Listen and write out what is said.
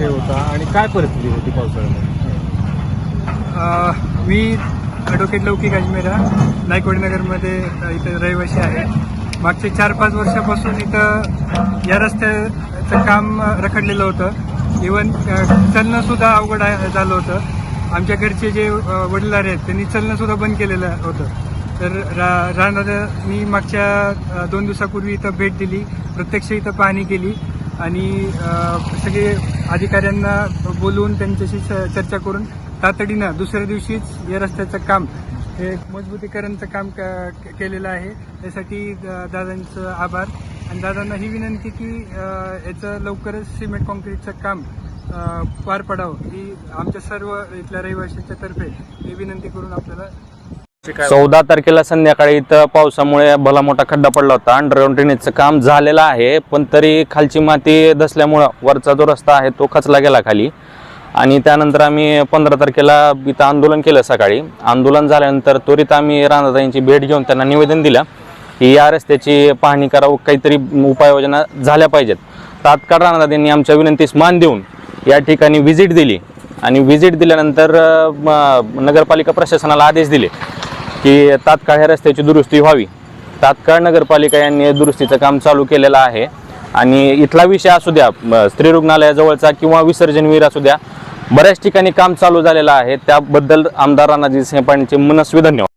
विषय होता आणि काय परिस्थिती होती पावसाळ्यामध्ये? मी ॲडव्होकेट लौकिक अजमेरा नायकवाडीनगरमध्ये इथं रहिवासी आहे. मागचे चार पाच वर्षापासून इथं या रस्त्याचं काम रखडलेलं होतं. इवन चलणंसुद्धा अवघड आहे- झालं होतं. आमच्या घरचे जे वडिलारे आहेत त्यांनी चलणंसुद्धा बंद केलेलं होतं. तर रा राहणार मी मागच्या दोन दिवसापूर्वी इथं भेट दिली. प्रत्यक्ष इथं पाहणी केली. आणि सगळे अधिकाऱ्यांना बोलवून त्यांच्याशी चर्चा करून तातडीनं दुसऱ्या दिवशीच या रस्त्याचं काम हे मजबूतीकरणचं काम क- केलेलं आहे. त्यासाठी द- दादांचं आभार. आणि दादांना ही विनंती की याचं लवकरच सिमेंट कॉन्क्रीटचं काम पार पडावं. ही आमच्या सर्व इथल्या रहिवाशांच्या तर्फे ही विनंती करून आपल्याला चौदा तारखेला संध्याकाळी इथं पावसामुळे भला मोठा खड्डा पडला होता. अंडरग्राऊंड ड्रेनेजचं काम झालेलं आहे पण तरी खालची माती धसल्यामुळं वरचा जो रस्ता आहे तो खचला गेला खाली. आणि त्यानंतर आम्ही पंधरा तारखेला इथं आंदोलन केलं सकाळी. आंदोलन झाल्यानंतर त्वरित आम्ही राणाताईंची भेट घेऊन त्यांना निवेदन दिलं की या रस्त्याची पाहणी करावं काहीतरी उपाययोजना झाल्या पाहिजेत. तात्काळ राणादादांनी आमच्या विनंतीस मान देऊन या ठिकाणी व्हिजिट दिली. आणि व्हिजिट दिल्यानंतर नगरपालिका प्रशासनाला आदेश दिले. की तात्काळ ह्या रस्त्याची दुरुस्ती व्हावी. तात्काळ नगरपालिका यांनी दुरुस्तीचं काम चालू केलेलं आहे. आणि इथला विषय असू द्या स्त्री रुग्णालयाजवळचा किंवा विसर्जनवीर असू द्या बऱ्याच ठिकाणी काम चालू झालेलं आहे. त्याबद्दल आमदार राणाजी सिंह पाटीलचे मनस्वी धन्यवाद.